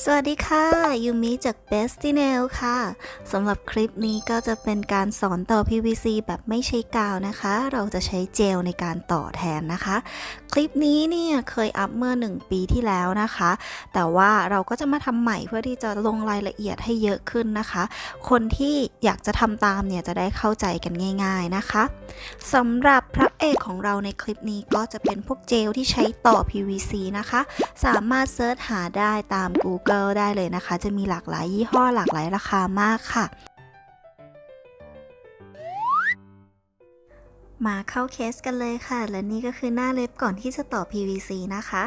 สวัสดีค่ะ ยูมิจาก Best Nail ค่ะสำหรับคลิปนี้ก็จะเป็นการสอนต่อ PVC แบบไม่ใช้กาวนะคะ เราจะใช้เจลในการต่อแทนนะคะ คลิปนี้เนี่ยเคยอัพเมื่อ 1 ปีที่แล้วนะคะ แต่ว่าเราก็จะมาทำใหม่เพื่อที่จะลงรายละเอียดให้เยอะขึ้นนะคะ คนที่อยากจะทำตามเนี่ยจะได้เข้าใจกันง่าย ๆนะคะสำหรับพระเอกของเราในคลิปนี้ก็จะเป็นพวกเจลที่ใช้ต่อ PVC นะคะ สามารถเซิร์ชหาได้ตาม Google ได้เลยนะคะ จะมีหลากหลายยี่ห้อหลากหลายราคามากค่ะ มาเข้าเคสกันเลยค่ะ และนี่ก็คือหน้าเล็บก่อนที่จะต่อ PVC นะคะ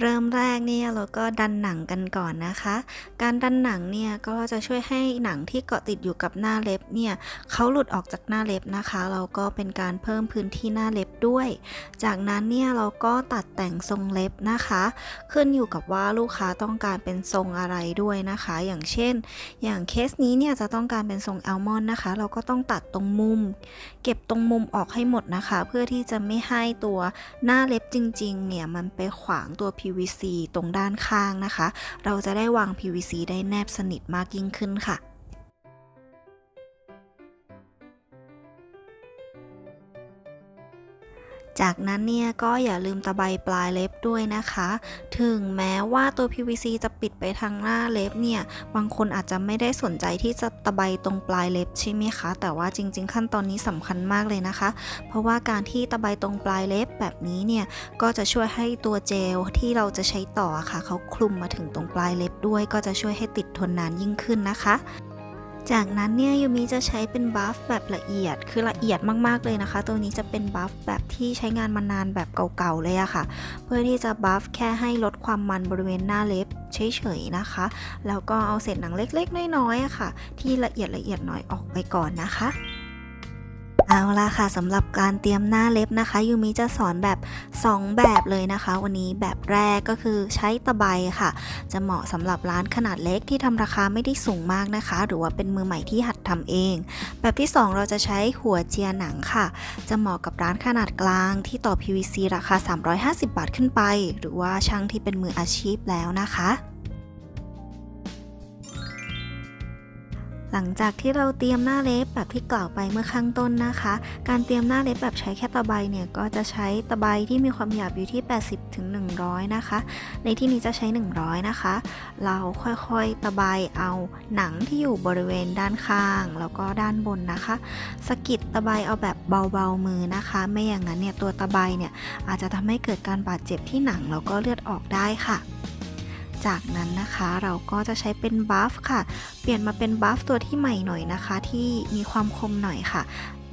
เริ่มแรกเนี่ยเราก็ดันหนังกันก่อนนะคะ การดันหนังเนี่ยก็จะช่วยให้หนังที่เกาะติดอยู่กับหน้าเล็บเนี่ยเขาหลุดออกจากหน้าเล็บนะคะ เราก็เป็นการเพิ่มพื้นที่หน้าเล็บด้วย จากนั้นเนี่ยเราก็ตัดแต่งทรงเล็บนะคะ ขึ้นอยู่กับว่าลูกค้าต้องการเป็นทรงอะไรด้วยนะคะ อย่างเช่น อย่างเคสนี้เนี่ยจะต้องการเป็นทรงแอลมอนนะคะ เราก็ต้องตัดตรงมุม เก็บตรงมุมออกให้หมดนะคะ เพื่อที่จะไม่ให้ตัวหน้าเล็บจริง ๆ เนี่ยมันไปขวางตัว PVC ตรงด้านข้างนะคะ เราจะได้วาง PVC ได้แนบสนิทมากยิ่งขึ้นค่ะ จากนั้นเนี่ยก็อย่าลืมตะไบปลายเล็บด้วยนะคะ ถึงแม้ว่าตัว PVC จะปิดไปทางหน้าเล็บเนี่ยบางคนอาจจะไม่ได้สนใจที่จะตะไบตรงปลายเล็บใช่ไหมคะ แต่ว่าจริง ๆ ขั้นตอนนี้สำคัญมากเลยนะคะ เพราะว่าการที่ตะไบตรงปลายเล็บแบบนี้เนี่ยก็จะช่วยให้ตัวเจลที่เราจะใช้ต่อค่ะเขาคลุมมาถึงตรงปลายเล็บด้วย ก็จะช่วยให้ติดทนนานยิ่งขึ้นนะคะ จากนั้นเนี่ยยูมิจะใช้เป็นบัฟแบบละเอียด คือละเอียดมากๆเลยนะคะ ตัวนี้จะเป็นบัฟแบบที่ใช้งานมานานแบบเก่าๆเลยอะค่ะ เพื่อที่จะบัฟแค่ให้ลดความมันบริเวณหน้าเล็บเฉยๆนะคะ แล้วก็เอาเศษหนังเล็กๆ น้อยๆอะค่ะ ที่ละเอียดละเอียดหน่อยออกไปก่อนนะคะ เอาละค่ะสำหรับการเตรียมหน้าเล็บนะคะยูมิจะสอนแบบ 2 แบบเลยนะคะ วันนี้แบบแรกก็คือใช้ตะไบค่ะ จะเหมาะสำหรับร้านขนาดเล็กที่ทำราคาไม่ได้สูงมากนะคะ หรือว่าเป็นมือใหม่ที่หัดทำเอง แบบที่ 2 เราจะใช้หัวเจียหนังค่ะ จะเหมาะกับร้านขนาดกลางที่ต่อ PVC ราคา 350 บาทขึ้นไป หรือว่าช่างที่เป็นมืออาชีพแล้วนะคะ ลังจากที่เราเตรียมหน้าเล็บแบบที่กล่าวไปเมื่อข้างต้นนะคะ การเตรียมหน้าเล็บแบบใช้แค่ตะไบเนี่ยก็จะใช้ตะไบที่มีความหยาบอยู่ที่ 80ถึง100นะคะ ในที่นี้จะใช้ 100 นะคะ เราค่อยๆตะไบเอาหนังที่อยู่บริเวณด้านข้าง แล้วก็ด้านบนนะคะสกิดตะไบเอาแบบเบาๆมือนะคะ ไม่อย่างนั้นเนี่ยตัวตะไบเนี่ยอาจจะทำให้เกิดการบาดเจ็บที่หนังแล้วก็เลือดออกได้ค่ะ จากนั้นนะคะเราก็จะใช้เป็นบัฟค่ะ เปลี่ยนมาเป็นบัฟตัวที่ใหม่หน่อยนะคะ ที่มีความคมหน่อยค่ะ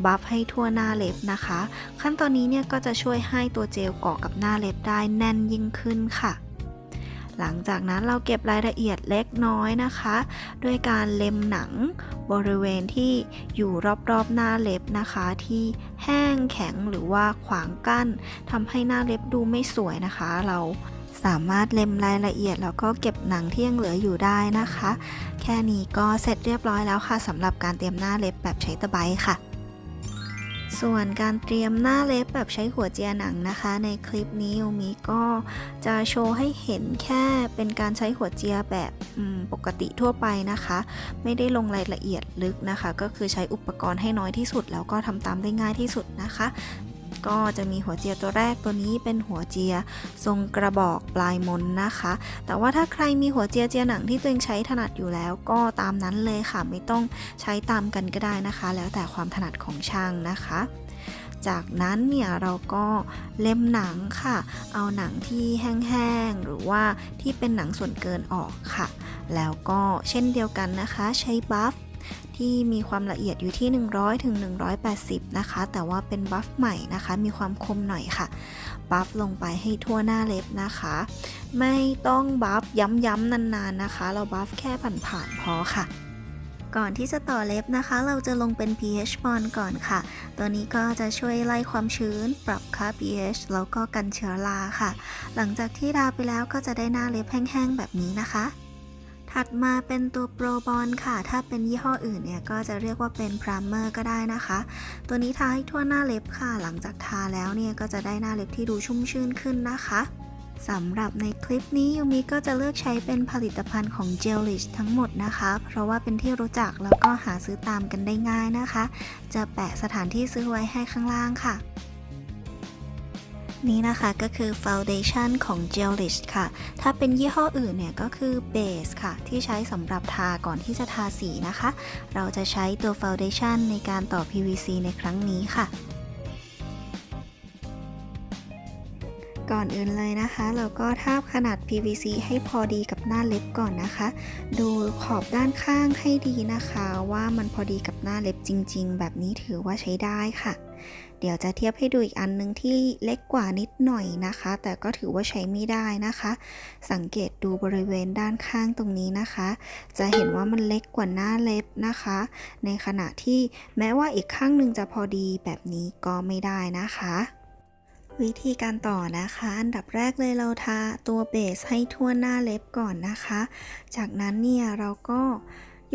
บัฟให้ทั่วหน้าเล็บนะคะ ขั้นตอนนี้เนี่ยก็จะช่วยให้ตัวเจลเกาะกับหน้าเล็บได้แน่นยิ่งขึ้นค่ะ หลังจากนั้นเราเก็บรายละเอียดเล็กน้อยนะคะ ด้วยการเล็มหนังบริเวณที่อยู่รอบๆหน้าเล็บนะคะ ที่แห้งแข็งหรือว่าขวางกั้นทำให้หน้าเล็บดูไม่สวยนะคะ เรา สามารถเล็มรายละเอียด แล้วก็เก็บหนังที่ยังเหลืออยู่ได้นะคะ แค่นี้ก็เสร็จเรียบร้อยแล้วค่ะสำหรับการเตรียมหน้าเล็บแบบใช้ตะไบค่ะส่วนการเตรียมหน้าเล็บแบบใช้หัวเจียหนังนะคะ ในคลิปนี้ยูมิก็จะโชว์ให้เห็นแค่เป็นการใช้หัวเจียแบบปกติทั่วไปนะคะ ไม่ได้ลงรายละเอียดลึกนะคะ ก็คือใช้อุปกรณ์ให้น้อยที่สุด แล้วก็ทำตามได้ง่ายที่สุดนะคะ ก็จะมีหัวเจียตัวแรกตัวนี้เป็นหัวเจียทรงกระบอกปลายมนนะคะ แต่ว่าถ้าใครมีหัวเจียเจียหนังที่ตัวเองใช้ถนัดอยู่แล้ว ก็ตามนั้นเลยค่ะไม่ต้องใช้ตามกันก็ได้นะคะ แล้วแต่ความถนัดของช่างนะคะจากนั้นเนี่ยเราก็เล่มหนังค่ะ เอาหนังที่แห้งๆ หรือว่าที่เป็นหนังส่วนเกินออกค่ะ แล้วก็เช่นเดียวกันนะคะ ใช้บัฟ ที่มีความละเอียดอยู่ที่ 100ถึง180 นะคะ แต่ว่าเป็นบัฟใหม่นะคะ มีความคมหน่อยค่ะ บัฟลงไปให้ทั่วหน้าเล็บนะคะ ไม่ต้องบัฟย้ำๆนานๆนะคะ เราบัฟแค่ผ่านๆพอค่ะก่อนที่จะต่อเล็บนะคะ เราจะลงเป็น pH bond ก่อนค่ะ ตัวนี้ก็จะช่วยไล่ความชื้น ปรับค่า pH แล้วก็กันเชื้อราค่ะ หลังจากที่ทาไปแล้วก็จะได้หน้าเล็บแห้งๆแบบนี้นะคะ ถัดมาเป็นตัวโปรบอลค่ะ ถ้าเป็นยี่ห้ออื่นเนี่ยก็จะเรียกว่าเป็นพรามเมอร์ก็ได้นะคะ ตัวนี้ทาให้ทั่วหน้าเล็บค่ะ หลังจากทาแล้วเนี่ยก็จะได้หน้าเล็บที่ดูชุ่มชื่นขึ้นนะคะสำหรับในคลิปนี้ยูมิก็จะเลือกใช้เป็นผลิตภัณฑ์ของ g e l i s h ทั้งหมดนะคะ เพราะว่าเป็นที่รู้จักแล้วก็หาซื้อตามกันได้ง่ายนะคะ จะแปะสถานที่ซื้อไว้ให้ข้างล่างค่ะ นี่นะคะก็คือ Foundation ของ g e l i s h ค่ะ ถ้าเป็นยี่ห้ออื่นเนี่ยก็คือ Base ค่ะ ที่ใช้สำหรับทาก่อนที่จะทาสีนะคะ เราจะใช้ตัว Foundation ในการต่อ PVC ในครั้งนี้ค่ะก่อนอื่นเลยนะคะ เราก็ทาบขนาด PVC ให้พอดีกับหน้าเล็บก่อนนะคะ ดูขอบด้านข้างให้ดีนะคะ ว่ามันพอดีกับหน้าเล็บจริง ๆ แบบนี้ถือว่าใช้ได้ค่ะ เดี๋ยวจะเทียบให้ดูอีกอันหนึงที่เล็กกว่านิดหน่อยนะคะ แต่ก็ถือว่าใช้ไม่ได้นะคะ สังเกตดูบริเวณด้านข้างตรงนี้นะคะ จะเห็นว่ามันเล็กกว่าหน้าเล็บนะคะ ในขณะที่แม้ว่าอีกข้างหนึ่งจะพอดีแบบนี้ก็ไม่ได้นะคะวิธีการต่อนะคะ อันดับแรกเลยเราทาตัวเบสให้ทั่วหน้าเล็บก่อนนะคะ จากนั้นเนี่ยเราก็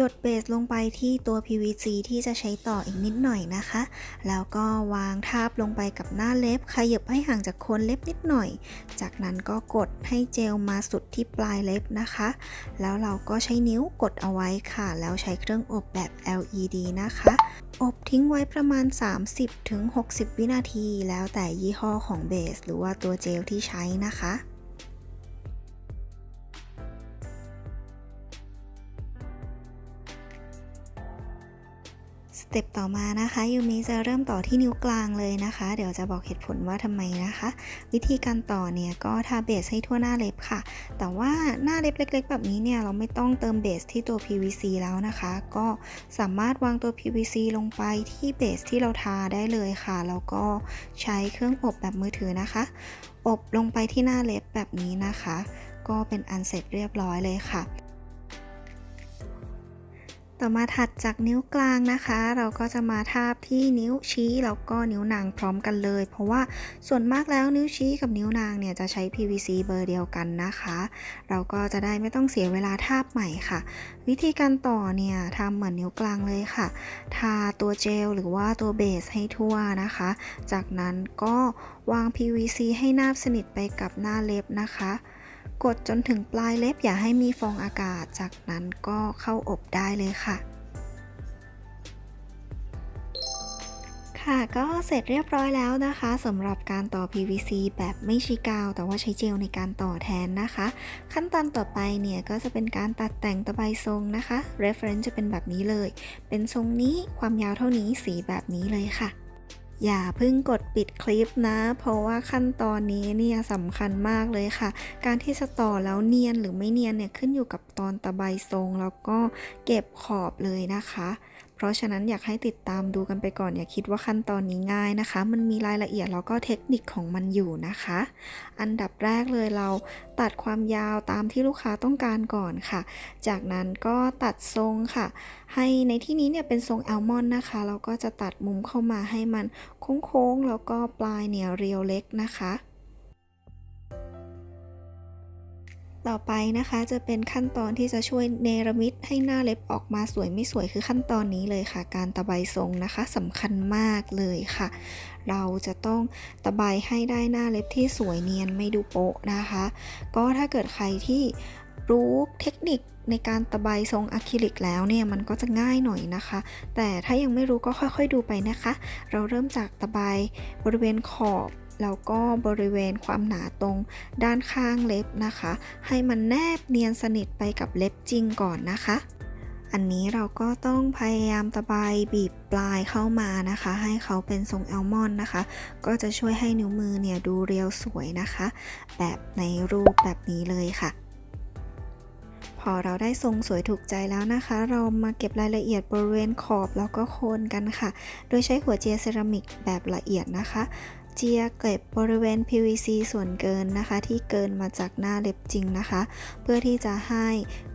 หยดเบสลงไปที่ตัว PVC ที่จะใช้ต่ออีกนิดหน่อยนะคะ แล้วก็วางทาบลงไปกับหน้าเล็บขยับให้ห่างจากโคนเล็บนิดหน่อย จากนั้นก็กดให้เจลมาสุดที่ปลายเล็บนะคะ แล้วเราก็ใช้นิ้วกดเอาไว้ค่ะ แล้วใช้เครื่องอบแบบ LED นะคะ อบทิ้งไว้ประมาณ 30-60 วินาที แล้วแต่ยี่ห้อของเบส หรือว่าตัวเจลที่ใช้นะคะ เต็ปต่อมานะคะยูมิจะเริ่มต่อที่นิ้วกลางเลยนะคะ เดี๋ยวจะบอกเหตุผลว่าทำไมนะคะ วิธีการต่อเนี่ยก็ทาเบสให้ทั่วหน้าเล็บค่ะ แต่ว่าหน้าเล็บเล็ก ๆ แบบนี้เนี่ยเราไม่ต้องเติมเบสที่ตัว PVC แล้วนะคะ ก็สามารถวางตัว PVC ลงไปที่เบสที่เราทาได้เลยค่ะแล้วก็ใช้เครื่องอบแบบมือถือนะคะ อบลงไปที่หน้าเล็บแบบนี้นะคะ ก็เป็นอันเสร็จเรียบร้อยเลยค่ะ ต่อมาถัดจากนิ้วกลางนะคะ เราก็จะมาทาบที่นิ้วชี้แล้วก็นิ้วนางพร้อมกันเลย เพราะว่าส่วนมากแล้วนิ้วชี้กับนิ้วนางเนี่ยจะใช้ PVC เบอร์เดียวกันนะคะ เราก็จะได้ไม่ต้องเสียเวลาทาบใหม่ค่ะ วิธีการต่อเนี่ยทำเหมือนนิ้วกลางเลยค่ะ ทาตัวเจลหรือว่าตัวเบสให้ทั่วนะคะ จากนั้นก็วาง PVC ให้นาบสนิทไปกับหน้าเล็บนะคะ กดจนถึงปลายเล็บอย่าให้มีฟองอากาศ จากนั้นก็เข้าอบได้เลยค่ะ ค่ะก็เสร็จเรียบร้อยแล้วนะคะสำหรับการต่อ PVC แบบไม่ใช้กาว แต่ว่าใช้เจลในการต่อแทนนะคะ ขั้นตอนต่อไปเนี่ยก็จะเป็นการตัดแต่งตะไบทรงนะคะ reference จะเป็นแบบนี้เลย เป็นทรงนี้ความยาวเท่านี้สีแบบนี้เลยค่ะ อย่าเพิ่งกดปิดคลิปนะ เพราะว่าขั้นตอนนี้เนี่ยสำคัญมากเลยค่ะ การที่จะต่อแล้วเนียนหรือไม่เนียนเนี่ยขึ้นอยู่กับตอนตะไบทรง แล้วก็เก็บขอบเลยนะคะ เพราะฉะนั้นอยากให้ติดตามดูกันไปก่อนอย่าคิดว่าขั้นตอนนี้ง่ายนะคะ มันมีรายละเอียดแล้วก็เทคนิคของมันอยู่นะคะ อันดับแรกเลยเราตัดความยาวตามที่ลูกค้าต้องการก่อนค่ะ จากนั้นก็ตัดทรงค่ะ ให้ในที่นี้เนี่ยเป็นทรงแอลมอนนะคะเราก็จะตัดมุมเข้ามาให้มันโค้งๆแล้วก็ปลายเนี่ยเรียวเล็กนะคะ ต่อไปนะคะจะเป็นขั้นตอนที่จะช่วยเนรมิตให้หน้าเล็บออกมาสวยไม่สวยคือขั้นตอนนี้เลยค่ะ การตะไบทรงนะคะสำคัญมากเลยค่ะ เราจะต้องตะไบให้ได้หน้าเล็บที่สวยเนียนไม่ดูโป๊ะนะคะ ก็ถ้าเกิดใครที่รู้เทคนิคในการตะไบทรงอะคริลิกแล้วเนี่ยมันก็จะง่ายหน่อยนะคะ แต่ถ้ายังไม่รู้ก็ค่อยๆดูไปนะคะ เราเริ่มจากตะไบบริเวณขอบ แล้วก็บริเวณความหนาตรงด้านข้างเล็บนะคะ ให้มันแนบเนียนสนิทไปกับเล็บจริงก่อนนะคะ อันนี้เราก็ต้องพยายามตะไบบีบปลายเข้ามานะคะ ให้เขาเป็นทรงแอลมอนนะคะ ก็จะช่วยให้นิ้วมือเนี่ยดูเรียวสวยนะคะ แบบในรูปแบบนี้เลยค่ะพอเราได้ทรงสวยถูกใจแล้วนะคะ เรามาเก็บรายละเอียดบริเวณขอบแล้วก็โคนกันค่ะ โดยใช้หัวเจียเซรามิกแบบละเอียดนะคะ เจียเก็บบริเวณ PVC ส่วนเกินนะคะ ที่เกินมาจากหน้าเล็บจริงนะคะ เพื่อที่จะให้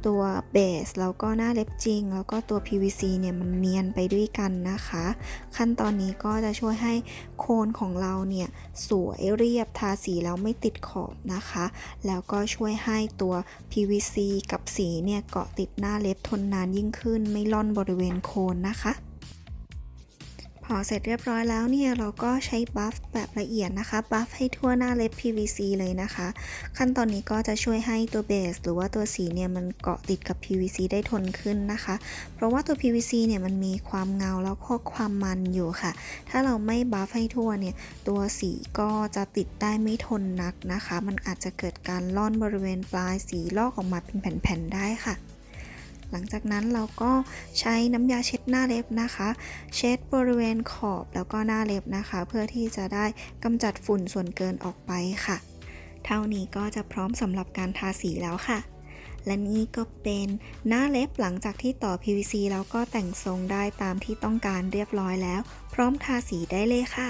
ตัวเบสแล้วก็หน้าเล็บจริง แล้วก็ตัว PVC เนี่ยมันเนียนไปด้วยกันนะคะ ขั้นตอนนี้ก็จะช่วยให้โคนของเราเนี่ยสวยเรียบทาสีแล้วไม่ติดขอบนะคะ แล้วก็ช่วยให้ตัว PVC กับสีเนี่ยเกาะติดหน้าเล็บทนนานยิ่งขึ้นไม่ล่อนบริเวณโคนนะคะ พอเสร็จเรียบร้อยแล้วเนี่ยเราก็ใช้บัฟแบบละเอียดนะคะบัฟให้ทั่วหน้าเล็บ PVC เลยนะคะ ขั้นตอนนี้ก็จะช่วยให้ตัวเบส หรือว่าตัวสีเนี่ยมันเกาะติดกับ PVC ได้ทนขึ้นนะคะ เพราะว่าตัว PVC เนี่ยมันมีความเงาแล้วก็ความมันอยู่ค่ะ ถ้าเราไม่บัฟให้ทั่วเนี่ยตัวสีก็จะติดได้ไม่ทนนักนะคะ มันอาจจะเกิดการล่อนบริเวณปลายสีลอกออกมาเป็นแผ่นๆได้ค่ะ หลังจากนั้นเราก็ใช้น้ำยาเช็ดหน้าเล็บนะคะ เช็ดบริเวณขอบแล้วก็หน้าเล็บนะคะ เพื่อที่จะได้กำจัดฝุ่นส่วนเกินออกไปค่ะ เท่านี้ก็จะพร้อมสำหรับการทาสีแล้วค่ะ และนี่ก็เป็นหน้าเล็บหลังจากที่ต่อ PVC แล้วก็แต่งทรงได้ตามที่ต้องการเรียบร้อยแล้ว พร้อมทาสีได้เลยค่ะ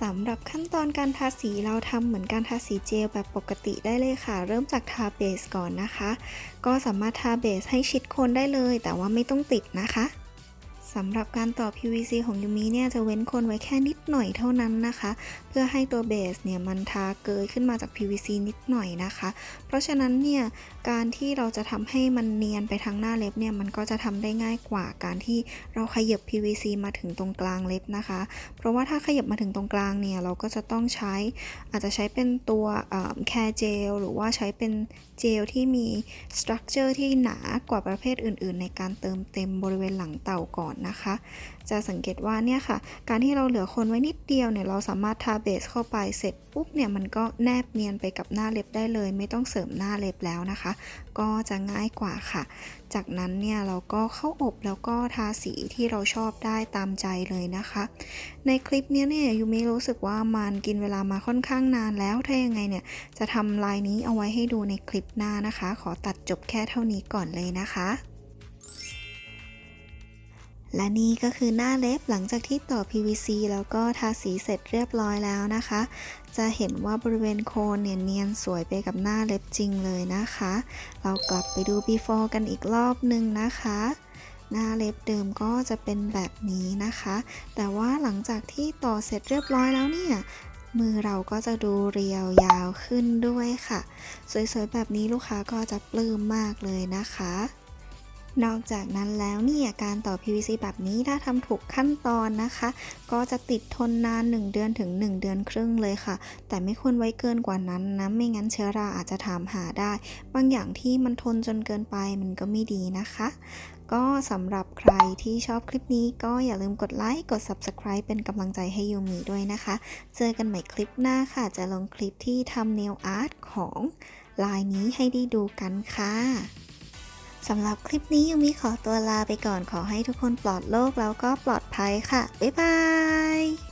สำหรับขั้นตอนการทาสีเราทำเหมือนการทาสีเจลแบบปกติได้เลยค่ะ เริ่มจากทาเบสก่อนนะคะ ก็สามารถทาเบสให้ชิดโคนได้เลย แต่ว่าไม่ต้องติดนะคะ สำหรับการต่อ PVC ของยูมิเนี่ยจะเว้นคนไว้แค่นิดหน่อยเท่านั้นนะคะ เพื่อให้ตัวเบสเนี่ยมันทาเกยขึ้นมาจาก PVC นิดหน่อยนะคะ เพราะฉะนั้นเนี่ยการที่เราจะทำให้มันเนียนไปทางหน้าเล็บเนี่ยมันก็จะทำได้ง่ายกว่าการที่เราขยับ PVC มาถึงตรงกลางเล็บนะคะ เพราะว่าถ้าขยับมาถึงตรงกลางเนี่ยเราก็จะต้องใช้อาจจะใช้เป็นตัวแคร์เจลหรือว่าใช้เป็นเจลที่มีสตรัคเจอร์ที่หนากว่าประเภทอื่น ๆ ในการเติมเต็มบริเวณหลังเต่าก่อนนะคะ จะสังเกตว่าเนี่ยค่ะ การที่เราเหลือคนไว้นิดเดียวเนี่ยเราสามารถทาเบสเข้าไปเสร็จปุ๊บเนี่ยมันก็แนบเนียนไปกับหน้าเล็บได้เลย ไม่ต้องเสริมหน้าเล็บแล้วนะคะ ก็จะง่ายกว่าค่ะ จากนั้นเนี่ยเราก็เข้าอบแล้วก็ทาสีที่เราชอบได้ตามใจเลยนะคะ ในคลิปนี้เนี่ยยูมิรู้สึกว่ามันกินเวลามาค่อนข้างนานแล้วถ้ายังไงเนี่ยจะทำลายนี้เอาไว้ให้ดูในคลิปหน้านะคะ ขอตัดจบแค่เท่านี้ก่อนเลยนะคะ และนี่ก็คือหน้าเล็บหลังจากที่ต่อ PVC แล้วก็ทาสีเสร็จเรียบร้อยแล้วนะคะ จะเห็นว่าบริเวณโคนเนี่ยเนียนสวยไปกับหน้าเล็บจริงเลยนะคะ เรากลับไปดู before กันอีกรอบหนึ่งนะคะ หน้าเล็บเดิมก็จะเป็นแบบนี้นะคะ แต่ว่าหลังจากที่ต่อเสร็จเรียบร้อยแล้วเนี่ยมือเราก็จะดูเรียวยาวขึ้นด้วยค่ะ สวยๆแบบนี้ลูกค้าก็จะปลื้มมากเลยนะคะ นอกจากนั้นแล้วเนี่ยการต่อ PVC แบบนี้ถ้าทำถูกขั้นตอนนะคะ ก็จะติดทนนาน 1 เดือนถึง 1 เดือนครึ่งเลยค่ะ แต่ไม่ควรไว้เกินกว่านั้นนะ ไม่งั้นเชื้อราอาจจะถามหาได้ บางอย่างที่มันทนจนเกินไปมันก็ไม่ดีนะคะ ก็สำหรับใครที่ชอบคลิปนี้ก็อย่าลืมกดไลค์กด Subscribe เป็นกำลังใจให้ยูมีด้วยนะคะ เจอกันใหม่คลิปหน้าค่ะ จะลงคลิปที่ทำ nail art ของลายนี้ให้ได้ดูกันค่ะ สำหรับคลิปนี้ยูมิขอตัวลาไปก่อนขอให้ทุกคนปลอดโรคแล้วก็ปลอดภัยค่ะ บ๊ายบาย